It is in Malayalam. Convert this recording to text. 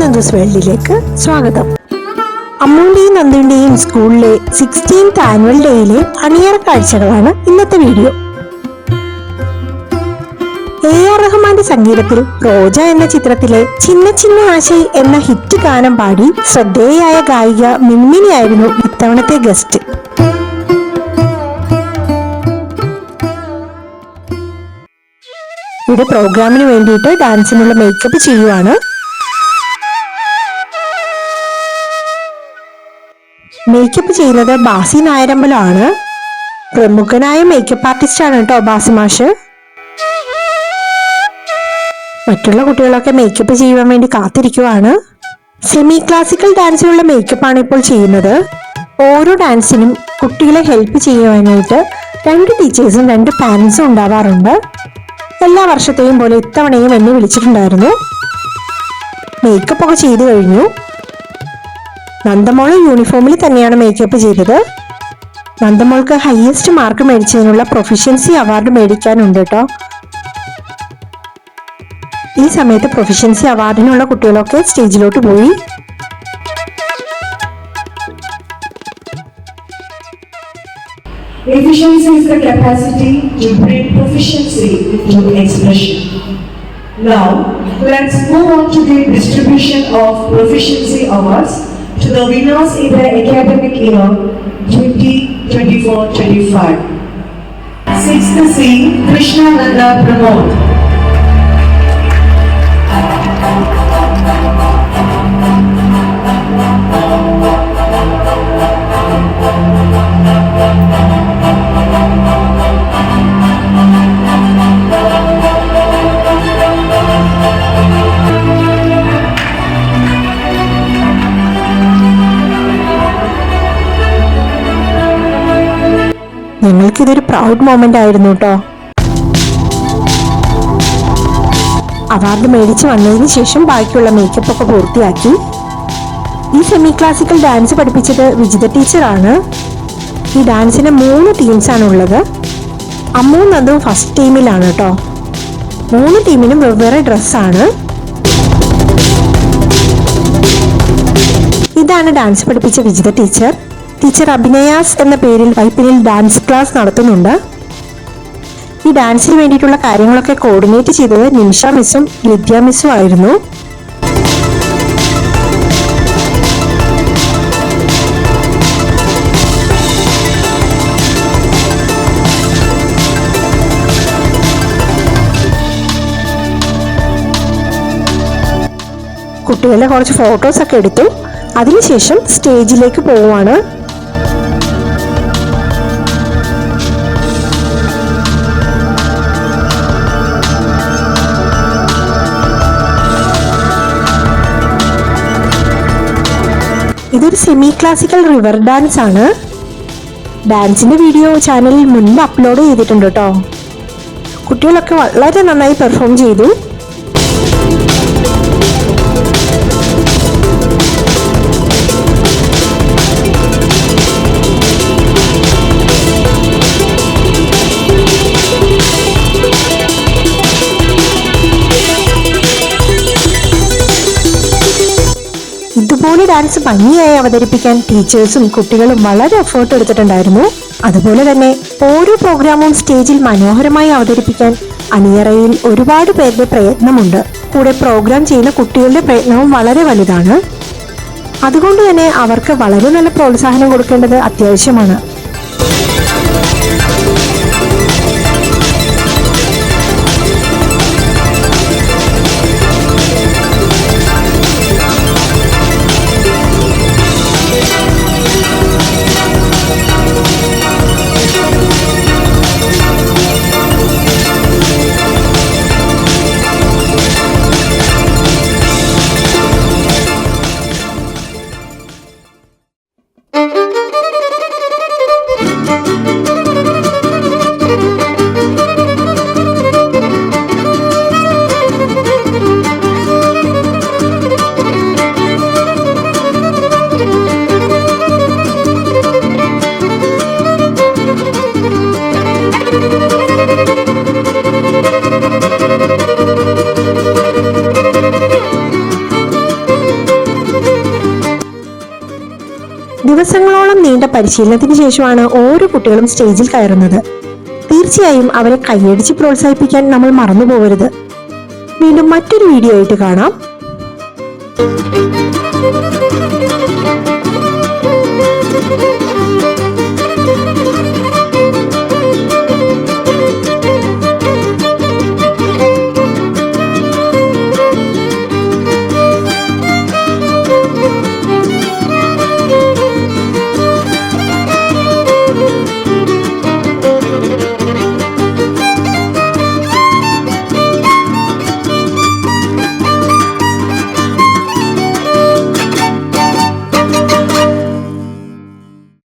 നന്ദൂസ് വേൾഡിലേക്ക് സ്വാഗതം. അമ്മുവിന്റെയും നന്ദുവിന്റെയും സ്കൂളിലെ സിക്സ്റ്റീൻത്ത് ആനുവൽ ഡേയിലെ അണിയറ കാഴ്ചകളാണ് ഇന്നത്തെ വീഡിയോ എ ആർ റഹ്മാന്റെ സംഗീതത്തിൽ റോജ എന്ന ചിത്രത്തിലെ ചിന്ന ചിന്ന ആശൈ എന്ന ഹിറ്റ് ഗാനം പാടി ശ്രദ്ധേയായ ഗായിക മിൻമിനിയായിരുന്നു ഇത്തവണത്തെ ഗസ്റ്റ് ഇവിടെ പ്രോഗ്രാമിന് വേണ്ടിയിട്ട് ഡാൻസിനുള്ള മേക്കപ്പ് ചെയ്യുവാണ് മേക്കപ്പ് ചെയ്യുന്നത് ബാസി നായരമ്പലമാണ്. പ്രമുഖനായ മേക്കപ്പ് ആർട്ടിസ്റ്റ് ആണ് കേട്ടോ ബാസി മാഷ്. മറ്റുള്ള കുട്ടികളൊക്കെ മേക്കപ്പ് ചെയ്യുവാൻ വേണ്ടി കാത്തിരിക്കുവാണ്. സെമി ക്ലാസിക്കൽ ഡാൻസിലുള്ള മേക്കപ്പ് ആണ് ഇപ്പോൾ ചെയ്യുന്നത്. ഓരോ ഡാൻസിനും കുട്ടികളെ ഹെൽപ്പ് ചെയ്യുവാനായിട്ട് രണ്ട് ടീച്ചേഴ്സും രണ്ട് പാരൻസും ഉണ്ടാവാറുണ്ട്. എല്ലാ വർഷത്തെയും പോലെ ഇത്തവണയും എന്നെ വിളിച്ചിട്ടുണ്ടായിരുന്നു. മേക്കപ്പ് ഒക്കെ ചെയ്തു കഴിഞ്ഞു. നന്ദമോൾ യൂണിഫോമിൽ തന്നെയാണ് മേക്കപ്പ് ചെയ്തത്. നന്ദമോൾക്ക് ഹയസ്റ്റ് മാർക്ക് മേടിച്ചതിനുള്ള പ്രൊഫഷ്യൻസി അവാർഡ് മേടിക്കാനുണ്ട് കേട്ടോ ഈ സമയത്ത് പ്രൊഫഷ്യൻസി അവാർഡിനുള്ള കുട്ടികളൊക്കെ സ്റ്റേജിലോട്ട് പോയി. Efficiency is the capacity to bring proficiency into expression. Now, let's move on to the distribution of proficiency awards. To the winners in the academic year 2024-25. Sixth C. Krishna Nanda Pramod. ഞങ്ങൾക്കിതൊരു പ്രൗഡ് മോമെന്റ് ആയിരുന്നു കേട്ടോ അവാർഡ് മേടിച്ച് വന്നതിന് ശേഷം ബാക്കിയുള്ള മേക്കപ്പ് ഒക്കെ പൂർത്തിയാക്കി. ഈ സെമി ക്ലാസിക്കൽ ഡാൻസ് പഠിപ്പിച്ചത് വിജിത ടീച്ചറാണ് ഈ ഡാൻസിന് മൂന്ന് ടീംസ് ആണ് ഉള്ളത്. അമ്മൂന്ന് അതും ഫസ്റ്റ് ടീമിലാണ് കേട്ടോ മൂന്ന് ടീമിനും വെവ്വേറെ ഡ്രസ്സാണ് ഇതാണ് ഡാൻസ് പഠിപ്പിച്ച വിജിത ടീച്ചർ ടീച്ചർ അഭിനയാസ് എന്ന പേരിൽ വൈപ്പിനിൽ ഡാൻസ് ക്ലാസ് നടത്തുന്നുണ്ട്. ഈ ഡാൻസിന് വേണ്ടിയിട്ടുള്ള കാര്യങ്ങളൊക്കെ കോർഡിനേറ്റ് ചെയ്തത് നിമിഷ മിസ്സും ലിദ്യ മിസ്സും ആയിരുന്നു. കുട്ടികളുടെ കുറച്ച് ഫോട്ടോസ് ഒക്കെ എടുത്തു. അതിനുശേഷം സ്റ്റേജിലേക്ക് പോവുകയാണ്. ഇതൊരു സെമി ക്ലാസിക്കൽ റിവർ ഡാൻസ് ആണ്. ഡാൻസിന്റെ വീഡിയോ ചാനലിൽ മുൻപ് അപ്ലോഡ് ചെയ്തിട്ടുണ്ട് കേട്ടോ കുട്ടികളൊക്കെ വളരെ നന്നായി പെർഫോം ചെയ്തു. ഇതുപോലെ ഡാൻസ് ഭംഗിയായി അവതരിപ്പിക്കാൻ ടീച്ചേഴ്സും കുട്ടികളും വളരെ എഫേർട്ട് എടുത്തിട്ടുണ്ടായിരുന്നു. അതുപോലെ തന്നെ ഓരോ പ്രോഗ്രാമും സ്റ്റേജിൽ മനോഹരമായി അവതരിപ്പിക്കാൻ അണിയറയിൽ ഒരുപാട് പേരുടെ പ്രയത്നമുണ്ട്. കൂടെ പ്രോഗ്രാം ചെയ്യുന്ന കുട്ടികളുടെ പ്രയത്നവും വളരെ വലുതാണ്. അതുകൊണ്ട് തന്നെ അവർക്ക് വളരെ നല്ല പ്രോത്സാഹനം കൊടുക്കേണ്ടത് അത്യാവശ്യമാണ്. ദിവസങ്ങളോളം നീണ്ട പരിശീലനത്തിന് ശേഷമാണ് ഓരോ കുട്ടികളും സ്റ്റേജിൽ കയറുന്നത്. തീർച്ചയായും അവരെ കൈയടിച്ച് പ്രോത്സാഹിപ്പിക്കാൻ നമ്മൾ മറന്നു പോകരുത് വീണ്ടും മറ്റൊരു വീഡിയോ ആയിട്ട് കാണാം.